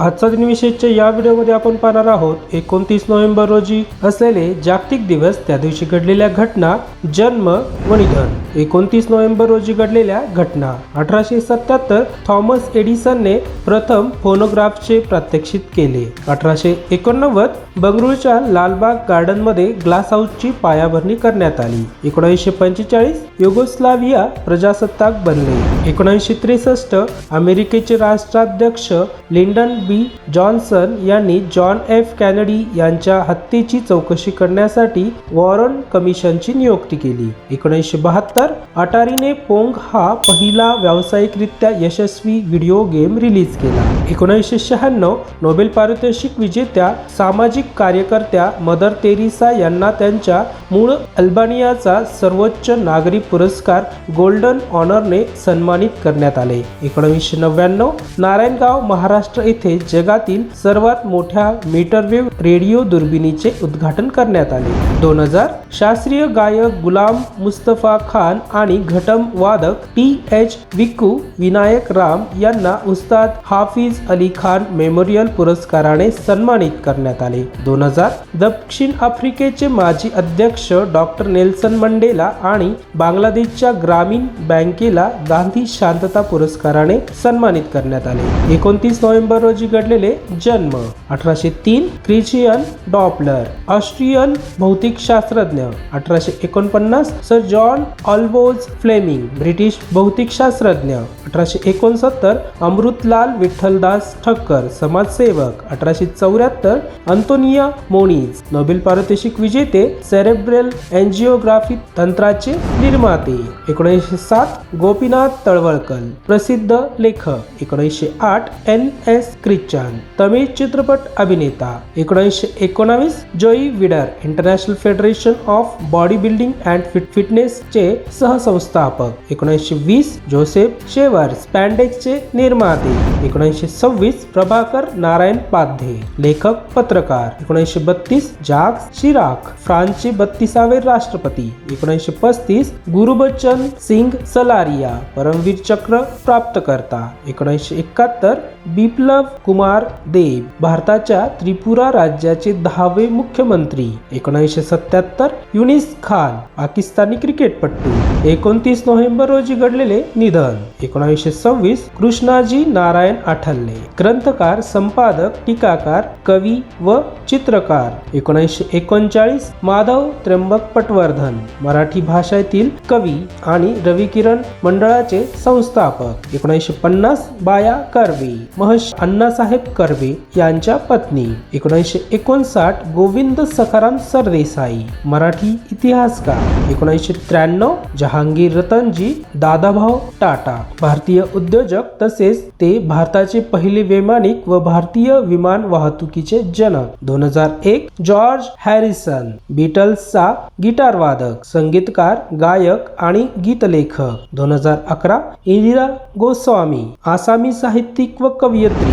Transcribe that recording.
आजचा दिनविशेषच्या या व्हिडिओमध्ये आपण पाहणार आहोत एकोणतीस नोव्हेंबर रोजी असलेले जागतिक दिवस त्या दिवशी घडलेल्या घटना जन्म व निधन. एकोणतीस नोव्हेंबर रोजी घडलेल्या घटना. अठराशे सत्याहत्तर थॉमस एडिसनने प्रथम फोनोग्राफचे प्रात्यक्षिक केले. अठराशे एकोणनव्वद बंगळुरूच्या लालबाग गार्डनमध्ये ग्लास हाऊसची पायाभरणी करण्यात आली. एकोणीसशे पंचेचाळीस युगोस्लाविया प्रजासत्ताक बनले. एकोणीसशे त्रेसष्ट अमेरिकेचे राष्ट्राध्यक्ष लिंडन बी. जॉन्सन यांनी जॉन एफ. कॅनडी यांच्या हत्येची चौकशी करण्यासाठी वॉरन कमिशनची नियुक्ती केली. एकोणीसशे बहात्तर अटारीने पोंग हा पहिला व्यावसायिकरित्या यशस्वी व्हिडिओ गेम रिलीज केला. एकोणीसशे शहाण्णव नोबेल पारितोषिक विजेत्या सामाजिक कार्यकर्त्या मदर तेरिसा यांना त्यांच्या मूळ अल्बानियाचा सर्वोच्च नागरी पुरस्कार गोल्डन ऑनरने सन्मानित करण्यात आले. एकोणीसशे नव्याण्णव नारायणगाव महाराष्ट्र येथे जगातील सर्वात मोठ्या मीटरवेव्ह रेडिओ दुर्बिणीचे उद्घाटन करण्यात आले. दोन हजार शास्त्रीय गायक गुलाम मुस्तफा खान आणि घटम वादक T H Vikku Vinayakram यांना उस्ताद हाफिज अली खान मेमोरियल पुरस्काराने सन्मानित करण्यात आले. दोन हजार दक्षिण आफ्रिकेचे माजी अध्यक्ष डॉक्टर नेल्सन मंडेला आणि बांगलादेशच्या ग्रामीण बँकेला गांधी शांतता पुरस्काराने सन्मानित करण्यात आले. एकोणतीस नोव्हेंबर रोजी घडलेले जन्म अठराशे तीन क्रिशियन डॉपलर ऑस्ट्रियन भौतिकशास्त्रज्ञ. अठराशे एकोणपन्नास sir John Ambrose Fleming British भौतिकशास्त्रज्ञ. अठराशे एकोणसत्तर अमृतलाल विठ्ठलदास ठक्कर समाजसेवक. अठराशे चौऱ्याहत्तर अंतोनिया मोनीज नोबेल पारितोषिक विजेते सेरेब्रल एन्जिओग्राफी तंत्राचे निर्माते. एकोणीसशे सात गोपीनाथ तळवळकर प्रसिद्ध लेखक. एकोणीसशे आठ एन एस क्रिश्चन तमिळ चित्रपट अभिनेता एकोणीसशे एकोणावीस Joe Weider International Federation of Body Building and fit फिटनेसचे सहसंस्थापक एकोणीसशे वीस जोसेफ शेवर स्पॅन्डेक्सचे निर्माते एकोणीसशे सव्वीस प्रभाकर नारायण पाध्ये लेखक पत्रकार एकोणीसशे बत्तीस जाग शिराक फ्रान्सचे बत्तीसावे राष्ट्रपती एकोणीसशे पस्तीस गुरुबचन सिंग सलारिया परमवीर चक्र प्राप्तकर्ता एकोणीसशे एकाहत्तर बिप्लब कुमार देव भारताच्या त्रिपुरा राज्याचे दहावे मुख्यमंत्री एकोणीसशे सत्याहत्तर युनिस खान पाकिस्तानी क्रिकेटपटू. एकोणतीस नोव्हेंबर रोजी घडलेले निधन. एकोणीसशे सव्वीस कृष्णाजी नारायण आठल्ले ग्रंथकार संपादक टीकाकार कवी व चित्रकार. एकोणीसशे एकोणचाळीस माधव त्र्यंबक पटवर्धन मराठी भाषेतील कवी आणि रविकिरण मंडळाचे संस्थापक. एकोणीसशे पन्नास बाया कर्वे महर्षी दादासाहेब कर्वे यांच्या पत्नी एकोणीसशे एकोणसाठ गोविंद सखाराम सरदेसाई मराठी इतिहासकार. एकोणीसशे त्र्याण्णव जहांगीर रतनजी दादाभाऊ टाटा भारतीय उद्योजक तसेच ते भारताचे पहिले वैमानिक व भारतीय विमान वाहतुकीचे जनक. दोन हजार एक जॉर्ज हॅरिसन बीटल्सचा गिटार वादक संगीतकार गायक आणि गीतलेखक. दोन हजार अकरा इंदिरा गोस्वामी आसामी साहित्यिक व कवयित्री.